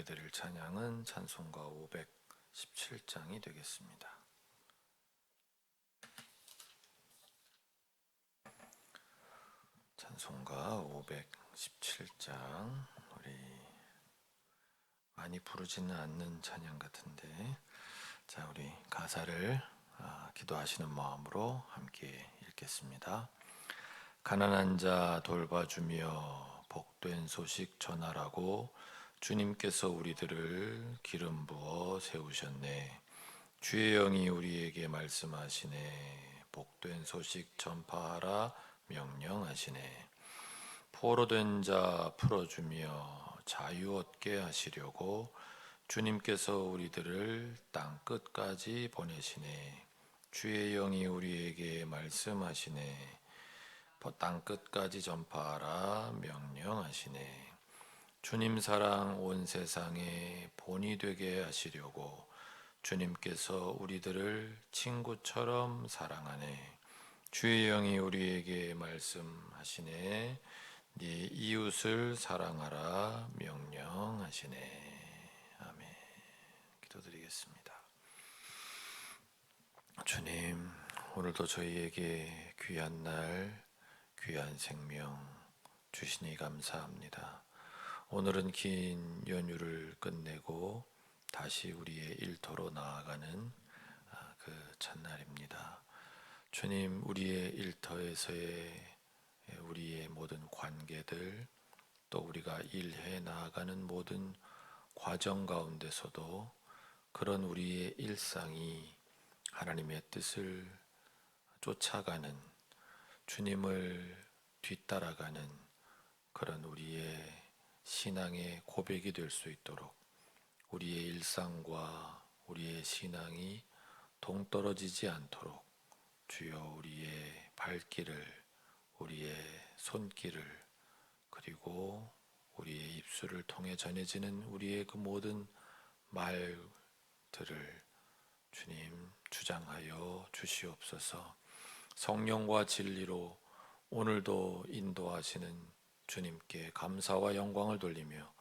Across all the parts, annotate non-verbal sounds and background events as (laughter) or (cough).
하나님께 드릴 찬양은 찬송가 517장이 되겠습니다. 찬송가 517장 우리 많이 부르지는 않는 찬양 같은데 자 우리 가사를 아, 기도하시는 마음으로 함께 읽겠습니다. 가난한 자 돌봐주며 복된 소식 전하라고 주님께서 우리들을 기름 부어 세우셨네. 주의 영이 우리에게 말씀하시네. 복된 소식 전파하라 명령하시네. 포로된 자 풀어주며 자유 얻게 하시려고 주님께서 우리들을 땅 끝까지 보내시네. 주의 영이 우리에게 말씀하시네. 땅 끝까지 전파하라 명령하시네. 주님 사랑 온 세상에 본이 되게 하시려고 주님께서 우리들을 친구처럼 사랑하네. 주의 영이 우리에게 말씀하시네. 네 이웃을 사랑하라 명령하시네. 아멘. 기도드리겠습니다. 주님, 오늘도 저희에게 귀한 날, 귀한 생명 주시니 감사합니다. 오늘은 긴 연휴를 끝내고 다시 우리의 일터로 나아가는 아, 그 첫날입니다. 주님, 우리의 일터에서의 우리의 모든 관계들 또 우리가 일해 나아가는 모든 과정 가운데서도 그런 우리의 일상이 하나님의 뜻을 쫓아가는 주님을 뒤따라가는 그런 우리의 신앙의 고백이 될 수 있도록 우리의 일상과 우리의 신앙이 동떨어지지 않도록 주여 우리의 발길을 우리의 손길을 그리고 우리의 입술을 통해 전해지는 우리의 그 모든 말들을 주님 주장하여 주시옵소서. 성령과 진리로 오늘도 인도하시는 주님께 감사와 영광을 돌리며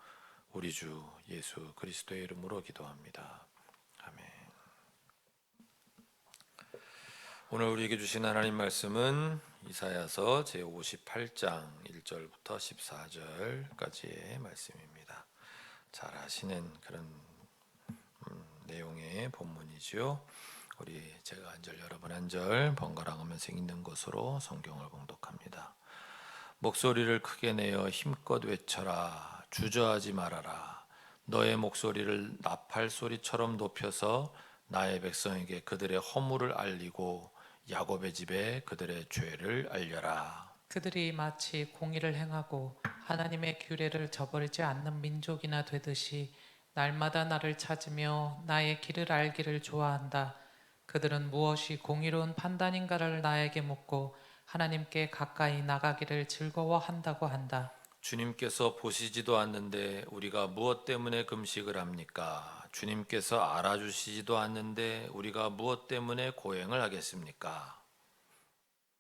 우리 주 예수 그리스도의 이름으로 기도합니다. 아멘. 오늘 우리에게 주신 하나님 말씀은 이사야서 제 58장 1절부터 14절까지의 말씀입니다. 잘 아시는 그런 음, 내용의 본문이죠. 우리 제가 한 절 여러분 한 절 번갈아 가면서 읽는 것으로 성경을 봉독합니다. 목소리를 크게 내어 힘껏 외쳐라. 주저하지 말아라. 너의 목소리를 나팔 소리처럼 높여서 나의 백성에게 그들의 허물을 알리고 야곱의 집에 그들의 죄를 알려라. 그들이 마치 공의를 행하고 하나님의 규례를 저버리지 않는 민족이나 되듯이 날마다 나를 찾으며 나의 길을 알기를 좋아한다. 그들은 무엇이 공의로운 판단인가를 나에게 묻고 하나님께 가까이 나가기를 즐거워한다고 한다. 주님께서 보시지도 않는데 우리가 무엇 때문에 금식을 합니까? 주님께서 알아주시지도 않는데 우리가 무엇 때문에 고행을 하겠습니까?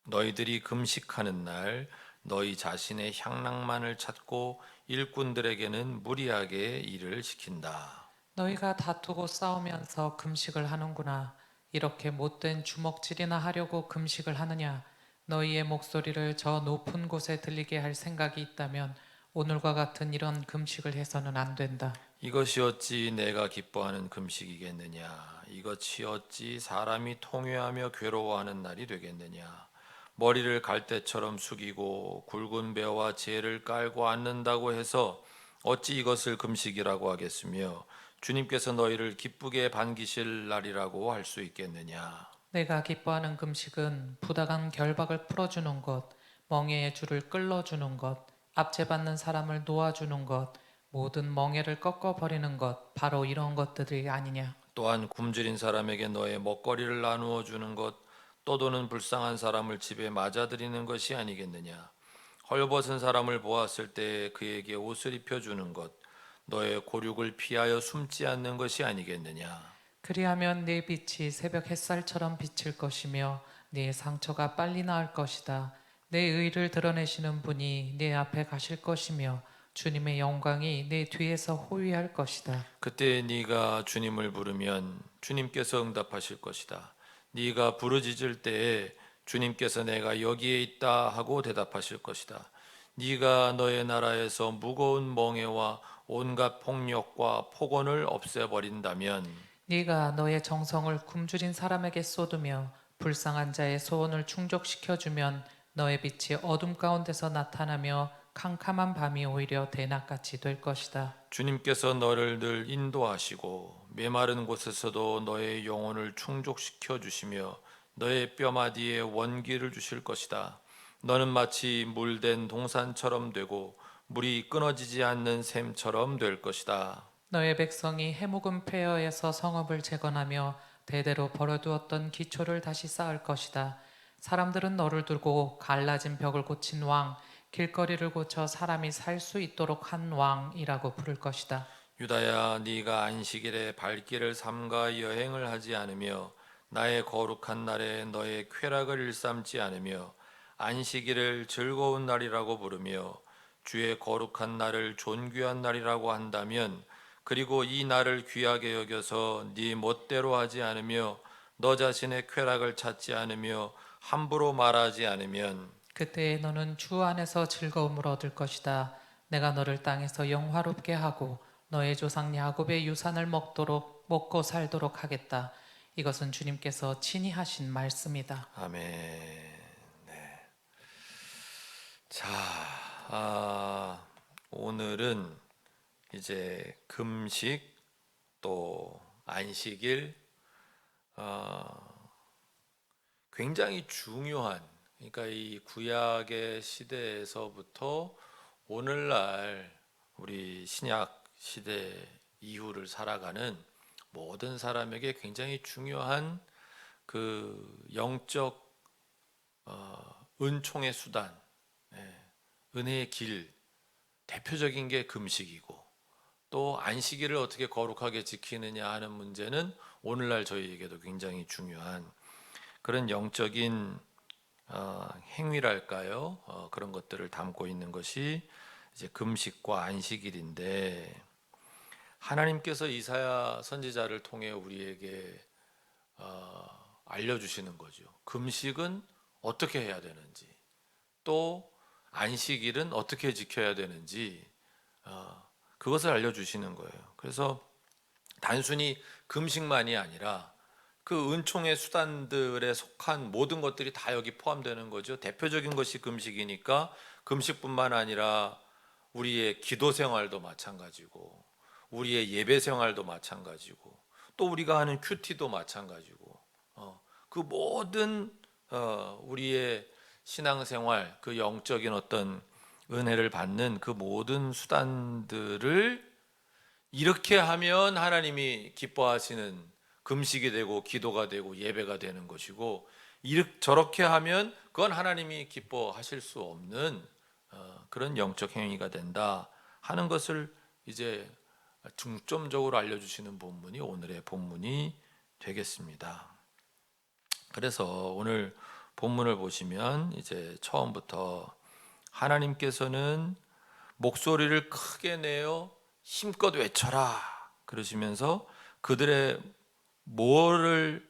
너희들이 금식하는 날 너희 자신의 향락만을 찾고 일꾼들에게는 무리하게 일을 시킨다. 너희가 다투고 싸우면서 금식을 하는구나. 이렇게 못된 주먹질이나 하려고 금식을 하느냐? 너희의 목소리를 저 높은 곳에 들리게 할 생각이 있다면 오늘과 같은 이런 금식을 해서는 안 된다. 이것이 어찌 내가 기뻐하는 금식이겠느냐? 이것이 어찌 사람이 통회하며 괴로워하는 날이 되겠느냐? 머리를 갈대처럼 숙이고 굵은 배와 재를 깔고 앉는다고 해서 어찌 이것을 금식이라고 하겠으며 주님께서 너희를 기쁘게 반기실 날이라고 할 수 있겠느냐? 내가 기뻐하는 금식은 부당한 결박을 풀어주는 것, 멍에의 줄을 끌어주는 것, 압제받는 사람을 놓아주는 것, 모든 멍에를 꺾어버리는 것, 바로 이런 것들이 아니냐. 또한 굶주린 사람에게 너의 먹거리를 나누어 주는 것, 떠도는 불쌍한 사람을 집에 맞아들이는 것이 아니겠느냐. 헐벗은 사람을 보았을 때 그에게 옷을 입혀 주는 것, 너의 고륙을 피하여 숨지 않는 것이 아니겠느냐. 그리하면 네 빛이 새벽 햇살처럼 비칠 것이며 네 상처가 빨리 나을 것이다. 내 의를 드러내시는 분이 내 앞에 가실 것이며 주님의 영광이 내 뒤에서 호위할 것이다. 그때 네가 주님을 부르면 주님께서 응답하실 것이다. 네가 부르짖을 때에 주님께서 내가 여기에 있다 하고 대답하실 것이다. 네가 너의 나라에서 무거운 멍에와 온갖 폭력과 폭언을 없애버린다면 네가 너의 정성을 굶주린 사람에게 쏟으며 불쌍한 자의 소원을 충족시켜 주면 너의 빛이 어둠 가운데서 나타나며 캄캄한 밤이 오히려 대낮같이 될 것이다. 주님께서 너를 늘 인도하시고 메마른 곳에서도 너의 영혼을 충족시켜 주시며 너의 뼈마디에 원기를 주실 것이다. 너는 마치 물된 동산처럼 되고 물이 끊어지지 않는 샘처럼 될 것이다. 너의 백성이 해묵은 폐허에서 성읍을 재건하며 대대로 버려두었던 기초를 다시 쌓을 것이다. 사람들은 너를 두고 갈라진 벽을 고친 왕, 길거리를 고쳐 사람이 살 수 있도록 한 왕이라고 부를 것이다. 유다야 네가 안식일에 발길을 삼가 여행을 하지 않으며 나의 거룩한 날에 너의 쾌락을 일삼지 않으며 안식일을 즐거운 날이라고 부르며 주의 거룩한 날을 존귀한 날이라고 한다면 그리고 이 날을 귀하게 여겨서 네 멋대로 하지 않으며 너 자신의 쾌락을 찾지 않으며 함부로 말하지 않으면 그때에 너는 주 안에서 즐거움을 얻을 것이다. 내가 너를 땅에서 영화롭게 하고 너의 조상 야곱의 유산을 먹도록 먹고 살도록 하겠다. 이것은 주님께서 친히 하신 말씀이다. 아멘. 네. 자, 아, 오늘은 이제 금식 또 안식일 어, 굉장히 중요한 그러니까 이 구약의 시대에서부터 오늘날 우리 신약 시대 이후를 살아가는 모든 사람에게 굉장히 중요한 그 영적 어, 은총의 수단, 예, 은혜의 길 대표적인 게 금식이고 또 안식일을 어떻게 거룩하게 지키느냐 하는 문제는 오늘날 저희에게도 굉장히 중요한 그런 영적인 어, 행위랄까요? 어, 그런 것들을 담고 있는 것이 이제 금식과 안식일인데 하나님께서 이사야 선지자를 통해 우리에게 어, 알려주시는 거죠. 금식은 어떻게 해야 되는지, 또 안식일은 어떻게 지켜야 되는지 어, 그것을 알려주시는 거예요. 그래서 단순히 금식만이 아니라 그 은총의 수단들에 속한 모든 것들이 다 여기 포함되는 거죠. 대표적인 것이 금식이니까 금식뿐만 아니라 우리의 기도 생활도 마찬가지고 우리의 예배 생활도 마찬가지고 또 우리가 하는 큐티도 마찬가지고 어, 그 모든 어, 우리의 신앙생활 그 영적인 어떤 은혜를 받는 그 모든 수단들을 이렇게 하면 하나님이 기뻐하시는 금식이 되고 기도가 되고 예배가 되는 것이고 이렇게 저렇게 하면 그건 하나님이 기뻐하실 수 없는 어, 그런 영적 행위가 된다 하는 것을 이제 중점적으로 알려주시는 본문이 오늘의 본문이 되겠습니다. 그래서 오늘 본문을 보시면 이제 처음부터 하나님께서는 목소리를 크게 내어 힘껏 외쳐라 그러시면서 그들의 뭐를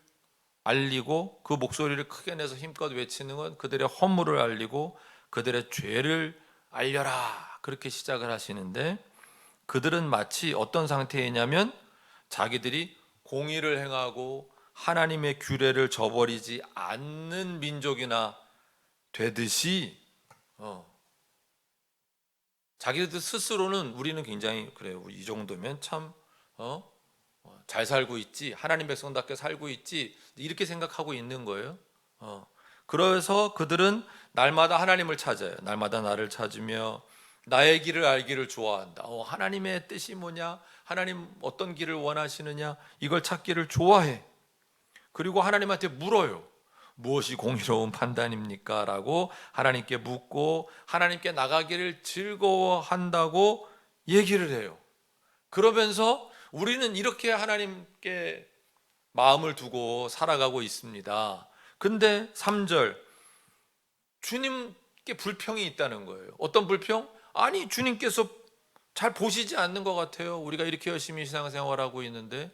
알리고 그 목소리를 크게 내서 힘껏 외치는 건 그들의 허물을 알리고 그들의 죄를 알려라 그렇게 시작을 하시는데 그들은 마치 어떤 상태이냐면 자기들이 공의를 행하고 하나님의 규례를 저버리지 않는 민족이나 되듯이 어, 자기들 스스로는 우리는 굉장히 그래요. 이 정도면 참 어? 어, 잘 살고 있지 하나님 백성답게 살고 있지 이렇게 생각하고 있는 거예요. 어. 그래서 그들은 날마다 하나님을 찾아요. 날마다 나를 찾으며 나의 길을 알기를 좋아한다. 어, 하나님의 뜻이 뭐냐? 하나님 어떤 길을 원하시느냐? 이걸 찾기를 좋아해. 그리고 하나님한테 물어요. 무엇이 공의로운 판단입니까? 라고 하나님께 묻고 하나님께 나가기를 즐거워한다고 얘기를 해요. 그러면서 우리는 이렇게 하나님께 마음을 두고 살아가고 있습니다. 근데 3절 주님께 불평이 있다는 거예요. 어떤 불평? 아니 주님께서 잘 보시지 않는 것 같아요. 우리가 이렇게 열심히 신앙생활하고 있는데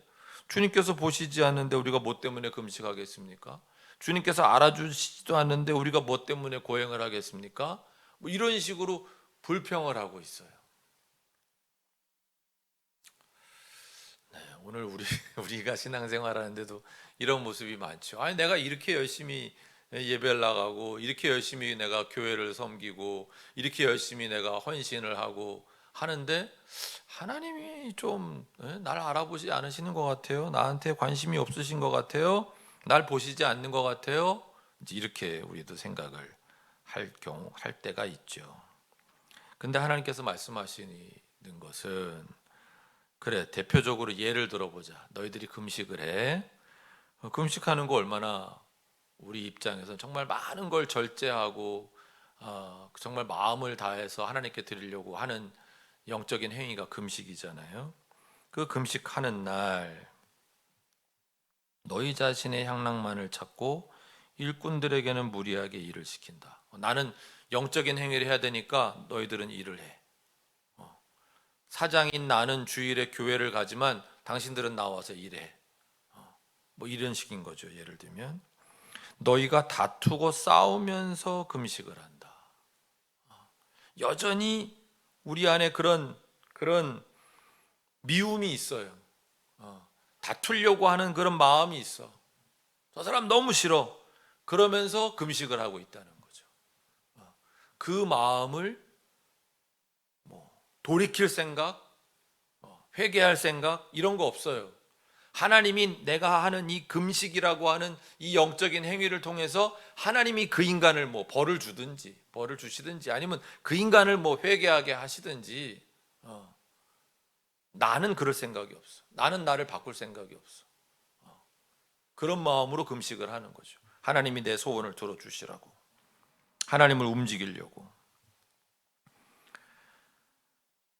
주님께서 보시지 않는데 우리가 뭐 때문에 금식하겠습니까? 주님께서 알아주시지도 않는데 우리가 뭐 때문에 고행을 하겠습니까? 뭐 이런 식으로 불평을 하고 있어요. 네, 오늘 우리 (laughs) 우리가 신앙생활하는데도 이런 모습이 많죠. 아니 내가 이렇게 열심히 예배를 나가고 이렇게 열심히 내가 교회를 섬기고 이렇게 열심히 내가 헌신을 하고 하는데 하나님이 좀 날 알아보지 않으시는 것 같아요. 나한테 관심이 없으신 것 같아요. 날 보시지 않는 것 같아요. 이제 이렇게 우리도 생각을 할 경우 할 때가 있죠. 근데 하나님께서 말씀하시는 것은 그래 대표적으로 예를 들어보자. 너희들이 금식을 해. 어, 금식하는 거 얼마나 우리 입장에서 정말 많은 걸 절제하고 어, 정말 마음을 다해서 하나님께 드리려고 하는 영적인 행위가 금식이잖아요. 그 금식하는 날 너희 자신의 향락만을 찾고 일꾼들에게는 무리하게 일을 시킨다. 어, 나는 영적인 행위를 해야 되니까 너희들은 일을 해. 어, 사장인 나는 주일에 교회를 가지만 당신들은 나와서 일해. 어, 뭐 이런 식인 거죠. 예를 들면 너희가 다투고 싸우면서 금식을 한다. 어, 여전히 우리 안에 그런 그런 미움이 있어요. 어, 다투려고 하는 그런 마음이 있어. 저 사람 너무 싫어. 그러면서 금식을 하고 있다는 거죠. 어, 그 마음을 뭐 돌이킬 생각, 어, 회개할 생각 이런 거 없어요. 하나님이 내가 하는 이 금식이라고 하는 이 영적인 행위를 통해서 하나님이 그 인간을 뭐 벌을 주든지 벌을 주시든지 아니면 그 인간을 뭐 회개하게 하시든지 어. 나는 그럴 생각이 없어. 나는 나를 바꿀 생각이 없어. 어. 그런 마음으로 금식을 하는 거죠. 하나님이 내 소원을 들어주시라고. 하나님을 움직이려고.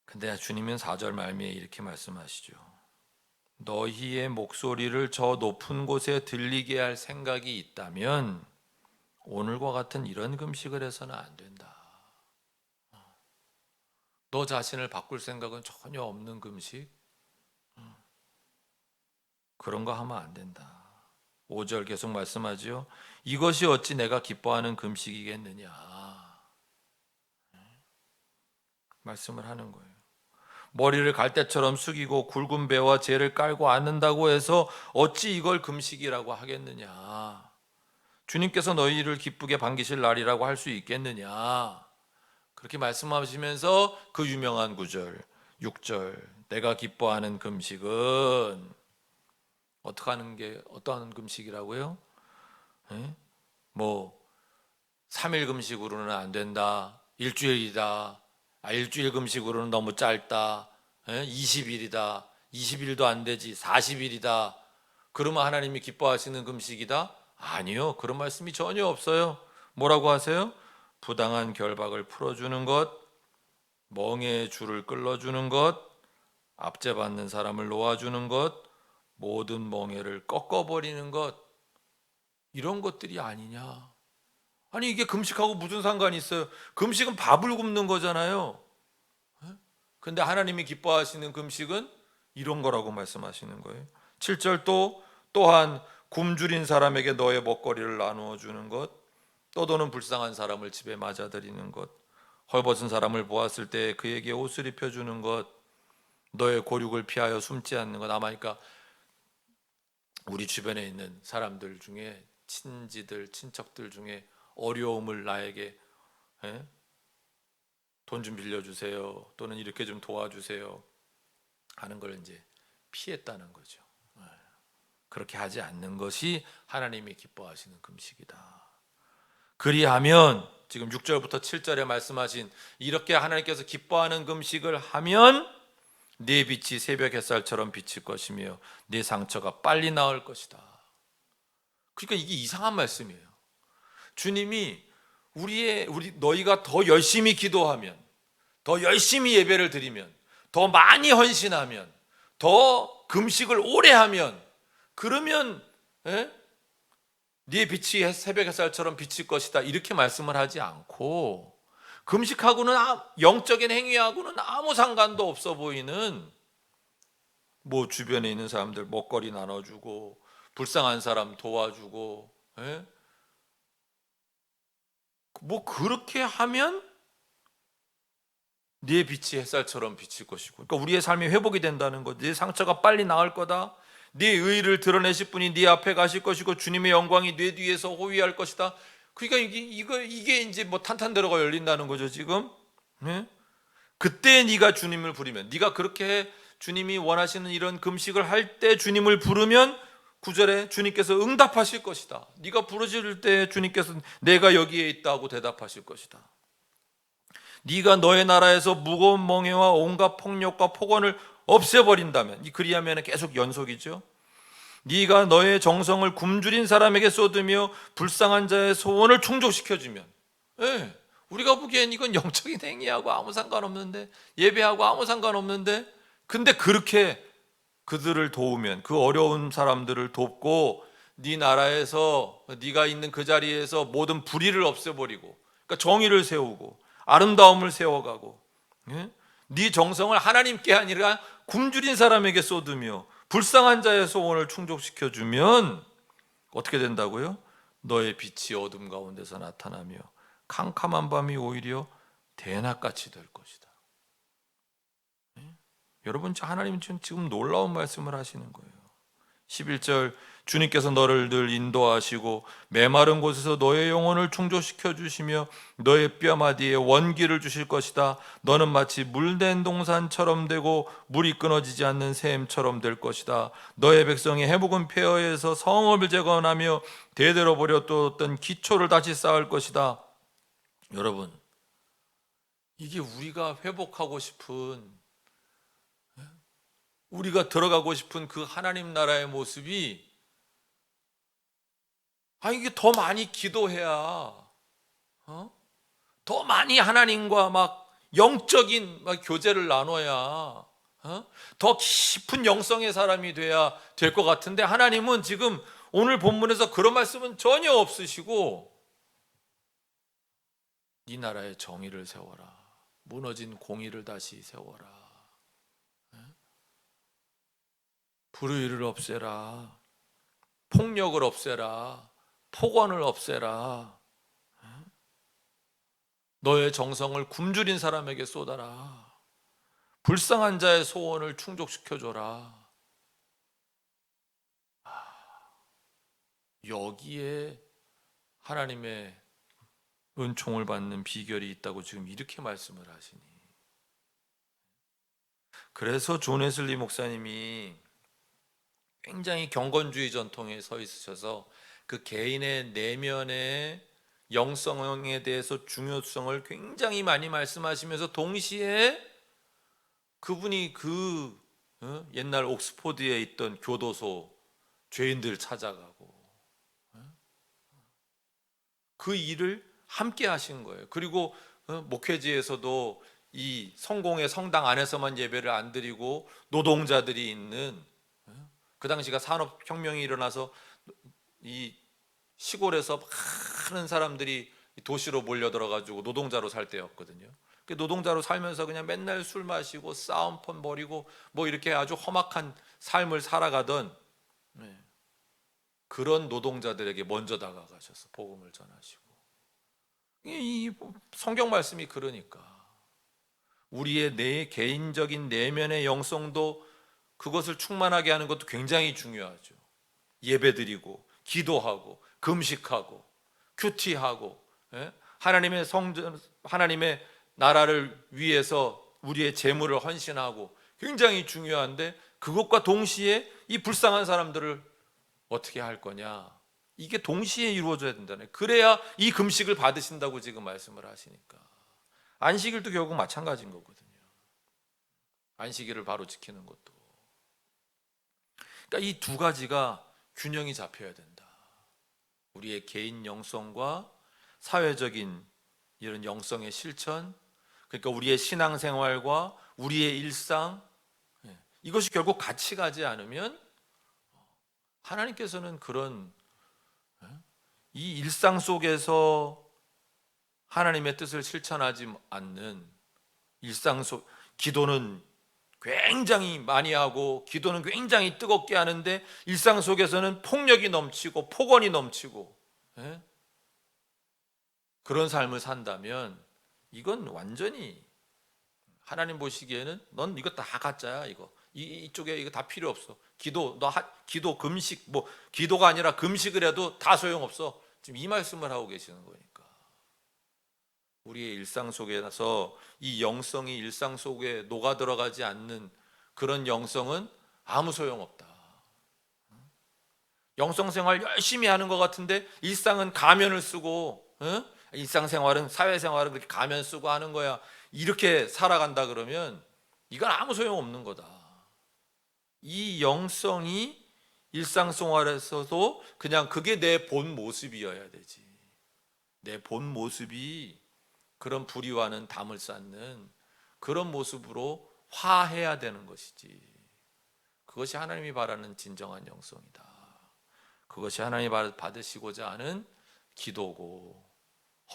근데 주님은 4절 말미에 이렇게 말씀하시죠. 너희의 목소리를 저 높은 곳에 들리게 할 생각이 있다면 오늘과 같은 이런 금식을 해서는 안 된다. 너 자신을 바꿀 생각은 전혀 없는 금식? 그런 거 하면 안 된다. 5절 계속 말씀하지요. 이것이 어찌 내가 기뻐하는 금식이겠느냐. 말씀을 하는 거예요. 머리를 갈대처럼 숙이고 굵은 배와 재를 깔고 앉는다고 해서 어찌 이걸 금식이라고 하겠느냐. 주님께서 너희를 기쁘게 반기실 날이라고 할 수 있겠느냐. 그렇게 말씀하시면서 그 유명한 구절 6절 내가 기뻐하는 금식은 어떻게 하는 게 어떠한 금식이라고요? 에? 뭐 3일 금식으로는 안 된다. 일주일이다. 아, 일주일 금식으로는 너무 짧다. 에? 20일이다. 20일도 안 되지. 40일이다. 그러면 하나님이 기뻐하시는 금식이다? 아니요. 그런 말씀이 전혀 없어요. 뭐라고 하세요? 부당한 결박을 풀어주는 것, 멍해의 줄을 끌어주는 것, 압제받는 사람을 놓아주는 것, 모든 멍해를 꺾어버리는 것, 이런 것들이 아니냐. 아니, 이게 금식하고 무슨 상관이 있어요? 금식은 밥을 굽는 거잖아요. 에? 근데 하나님이 기뻐하시는 금식은 이런 거라고 말씀하시는 거예요. 7절 또, 또한 굶주린 사람에게 너의 먹거리를 나누어 주는 것, 떠도는 불쌍한 사람을 집에 맞아들이는 것, 헐벗은 사람을 보았을 때 그에게 옷을 입혀주는 것, 너의 고륙을 피하여 숨지 않는 것. 아마 그러니까 우리 주변에 있는 사람들 중에 친지들, 친척들 중에 어려움을 나에게 돈 좀 빌려주세요. 또는 이렇게 좀 도와주세요. 하는 걸 이제 피했다는 거죠. 예. 그렇게 하지 않는 것이 하나님이 기뻐하시는 금식이다. 그리하면 지금 6절부터 7절에 말씀하신 이렇게 하나님께서 기뻐하는 금식을 하면 네 빛이 새벽 햇살처럼 비칠 것이며 네 상처가 빨리 나을 것이다. 그러니까 이게 이상한 말씀이에요. 주님이 우리의 우리 너희가 더 열심히 기도하면 더 열심히 예배를 드리면 더 많이 헌신하면 더 금식을 오래 하면 그러면 예? 네 빛이 새벽 햇살처럼 비칠 것이다 이렇게 말씀을 하지 않고 금식하고는 아- 영적인 행위하고는 아무 상관도 없어 보이는 뭐 주변에 있는 사람들 먹거리 나눠주고 불쌍한 사람 도와주고 예? 뭐 그렇게 하면 네 빛이 햇살처럼 비칠 것이고 그러니까 우리의 삶이 회복이 된다는 것. 네 상처가 빨리 나을 거다. 네 의를 드러내실 분이 네 앞에 가실 것이고 주님의 영광이 네 뒤에서 호위할 것이다. 그러니까 이게 이거 이게 이제 뭐 탄탄대로가 열린다는 거죠 지금. 네? 그때 네가 주님을 부르면 네가 그렇게 주님이 원하시는 이런 금식을 할 때 주님을 부르면 구절에 주님께서 응답하실 것이다. 네가 부르실 때 주님께서 내가 여기에 있다고 대답하실 것이다. 네가 너의 나라에서 무거운 멍에와 온갖 폭력과 폭언을 없애버린다면 이 그리하면 계속 연속이죠. 네가 너의 정성을 굶주린 사람에게 쏟으며 불쌍한 자의 소원을 충족시켜주면 예, 우리가 보기엔 이건 영적인 행위하고 아무 상관없는데 예배하고 아무 상관없는데 근데 그렇게 그들을 도우면 그 어려운 사람들을 돕고 네 나라에서 네가 있는 그 자리에서 모든 불의를 없애버리고 그러니까 정의를 세우고 아름다움을 세워가고 예? 네 정성을 하나님께 아니라 굶주린 사람에게 쏟으며 불쌍한 자의 소원을 충족시켜 주면 어떻게 된다고요? 너의 빛이 어둠 가운데서 나타나며 캄캄한 밤이 오히려 대낮같이 될 것이다. 예? 여러분 저 하나님 지금 놀라운 말씀을 하시는 거예요. 11절 주님께서 너를 늘 인도하시고 메마른 곳에서 너의 영혼을 충족시켜 주시며 너의 뼈마디에 원기를 주실 것이다. 너는 마치 물된 동산처럼 되고 물이 끊어지지 않는 샘처럼 될 것이다. 너의 백성이 해묵은 폐허에서 성읍을 재건하며 대대로 버려두었던 기초를 다시 쌓을 것이다. 여러분 이게 우리가 회복하고 싶은 우리가 들어가고 싶은 그 하나님 나라의 모습이 아 이게 더 많이 기도해야 어? 더 많이 하나님과 막 영적인 막 교제를 나눠야 어? 더 깊은 영성의 사람이 돼야 될 것 같은데 하나님은 지금 오늘 본문에서 그런 말씀은 전혀 없으시고 이 나라의 정의를 세워라 무너진 공의를 다시 세워라 불의를 없애라. 폭력을 없애라. 폭언을 없애라. 너의 정성을 굶주린 사람에게 쏟아라. 불쌍한 자의 소원을 충족시켜 줘라. 여기에 하나님의 은총을 받는 비결이 있다고 지금 이렇게 말씀을 하시니. 그래서 존 웨슬리 목사님이 굉장히 경건주의 전통에 서 있으셔서 그 개인의 내면의 영성에 대해서 중요성을 굉장히 많이 말씀하시면서 동시에 그분이 그 어? 옛날 옥스포드에 있던 교도소 죄인들 찾아가고 어? 그 일을 함께 하신 거예요. 그리고 어, 목회지에서도 이 성공의 성당 안에서만 예배를 안 드리고 노동자들이 있는 그 당시가 산업혁명이 일어나서 이 시골에서 많은 사람들이 도시로 몰려 들어가지고 노동자로 살 때였거든요. 그 노동자로 살면서 그냥 맨날 술 마시고 싸움폰 벌이고 뭐 이렇게 아주 험악한 삶을 살아가던 네. 그런 노동자들에게 먼저 다가가셔서 복음을 전하시고 이 성경 말씀이 그러니까 우리의 내 개인적인 내면의 영성도 그것을 충만하게 하는 것도 굉장히 중요하죠. 예배드리고 기도하고 금식하고 큐티하고 예? 하나님의 성전 하나님의 나라를 위해서 우리의 재물을 헌신하고 굉장히 중요한데 그것과 동시에 이 불쌍한 사람들을 어떻게 할 거냐 이게 동시에 이루어져야 된다네. 그래야 이 금식을 받으신다고 지금 말씀을 하시니까 안식일도 결국 마찬가지인 거거든요. 안식일을 바로 지키는 것도 그러니까 이 두 가지가 균형이 잡혀야 된다. 우리의 개인 영성과 사회적인 이런 영성의 실천, 그러니까 우리의 신앙생활과 우리의 일상 예, 이것이 결국 같이 가지 않으면 하나님께서는 그런 예, 이 일상 속에서 하나님의 뜻을 실천하지 않는 일상 속 기도는 굉장히 많이 하고 기도는 굉장히 뜨겁게 하는데 일상 속에서는 폭력이 넘치고 폭언이 넘치고 예? 그런 삶을 산다면 이건 완전히 하나님 보시기에는 넌 이거 다 가짜야 이거. 이, 이쪽에 이거 다 필요 없어. 기도 너 하, 기도 금식 뭐 기도가 아니라 금식을 해도 다 소용 없어. 지금 이 말씀을 하고 계시는 거니까 우리의 일상 속에서 이 영성이 일상 속에 녹아 들어가지 않는 그런 영성은 아무 소용없다. 영성 생활 열심히 하는 것 같은데 일상은 가면을 쓰고 어? 일상 생활은 사회 생활은 그렇게 가면 쓰고 하는 거야. 이렇게 살아간다 그러면 이건 아무 소용 없는 거다. 이 영성이 일상 생활에서도 그냥 그게 내 본 모습이어야 되지. 내 본 모습이 그런 불의와는 담을 쌓는 그런 모습으로 화해야 되는 것이지. 그것이 하나님이 바라는 진정한 영성이다. 그것이 하나님이 받- 받으시고자 하는 기도고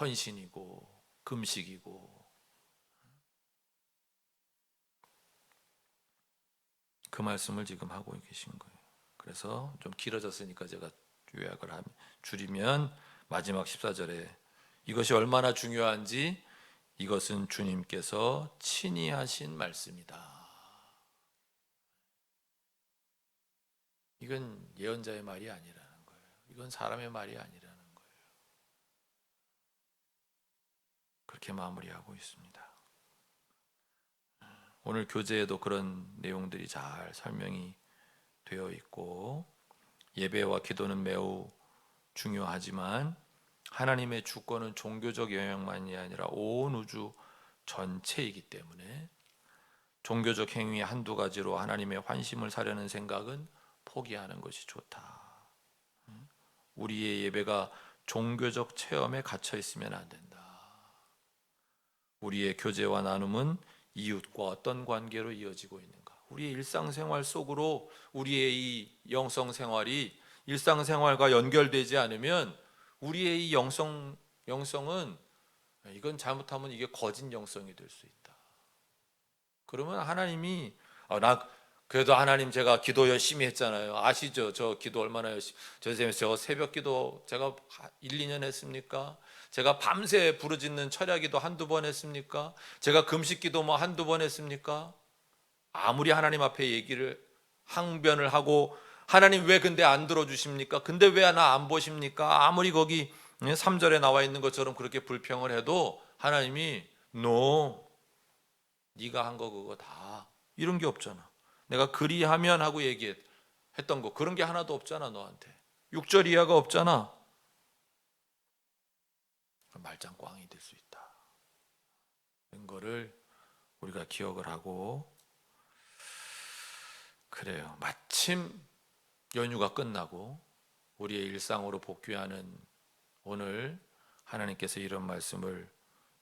헌신이고 금식이고 그 말씀을 지금 하고 계신 거예요. 그래서 좀 길어졌으니까 제가 요약을 함- 줄이면 마지막 14절에 이것이 얼마나 중요한지 이것은 주님께서 친히 하신 말씀이다. 이건 예언자의 말이 아니라는 거예요. 이건 사람의 말이 아니라는 거예요. 그렇게 마무리하고 있습니다. 오늘 교재에도 그런 내용들이 잘 설명이 되어 있고 예배와 기도는 매우 중요하지만 하나님의 주권은 종교적 영역만이 아니라 온 우주 전체이기 때문에 종교적 행위 한두 가지로 하나님의 환심을 사려는 생각은 포기하는 것이 좋다. 우리의 예배가 종교적 체험에 갇혀 있으면 안 된다. 우리의 교제와 나눔은 이웃과 어떤 관계로 이어지고 있는가? 우리의 일상생활 속으로 우리의 이 영성 생활이 일상생활과 연결되지 않으면 우리의 이 영성 영성은 이건 잘못하면 이게 거짓 영성이 될 수 있다. 그러면 하나님이 아, 나 그래도 하나님 제가 기도 열심히 했잖아요. 아시죠? 저 기도 얼마나 열심히 저 선생님 저 새벽 기도 제가 1, 2년 했습니까? 제가 밤새 부르짖는 철야 기도 한두 번 했습니까? 제가 금식 기도 뭐 한두 번 했습니까? 아무리 하나님 앞에 얘기를 항변을 하고 하나님 왜 근데 안 들어주십니까? 근데 왜 나 안 보십니까? 아무리 거기 3절에 나와 있는 것처럼 그렇게 불평을 해도 하나님이 no 네가 한 거 그거 다 이런 게 없잖아. 내가 그리하면 하고 얘기했던 거 그런 게 하나도 없잖아 너한테. 6절 이하가 없잖아. 말짱 꽝이 될 수 있다. 이런 거를 우리가 기억을 하고 그래요. 마침 연휴가 끝나고 우리의 일상으로 복귀하는 오늘 하나님께서 이런 말씀을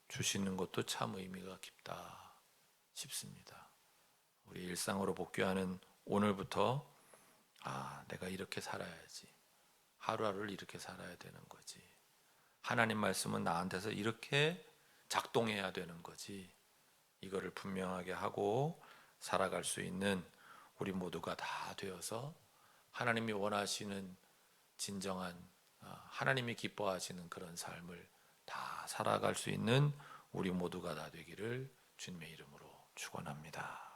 주시는 것도 참 의미가 깊다 싶습니다. 우리 일상으로 복귀하는 오늘부터 아, 내가 이렇게 살아야지. 하루하루를 이렇게 살아야 되는 거지. 하나님 말씀은 나한테서 이렇게 작동해야 되는 거지. 이거를 분명하게 하고 살아갈 수 있는 우리 모두가 다 되어서 하나님이 원하시는 진정한 아, 하나님이 기뻐하시는 그런 삶을 다 살아갈 수 있는 우리 모두가 다 되기를 주님의 이름으로 축원합니다.